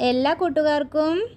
എല്ലാ കൂട്ടുകാർക്കും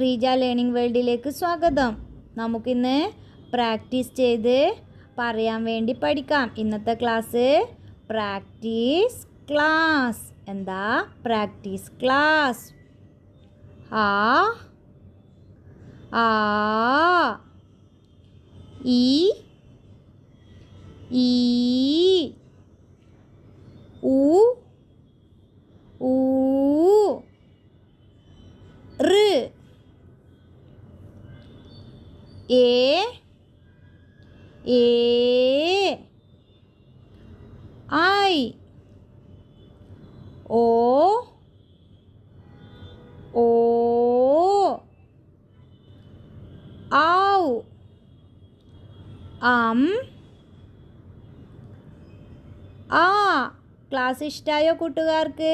റീജ ലേണിംഗ് വേൾഡിലേക്ക് സ്വാഗതം. നമുക്കിന്ന് പ്രാക്ടീസ് ചെയ്ത് പറയാൻ വേണ്ടി പഠിക്കാം. ഇന്നത്തെ ക്ലാസ് പ്രാക്ടീസ് ക്ലാസ്. എന്താ? Practice class. ആ ആ ഈ ഈ റ് ഏ ഏ ഐ ഓ ഓ ഔ അം ആ ക്ലാസ് ഇഷ്ടമായോ കൂട്ടുകാർക്ക്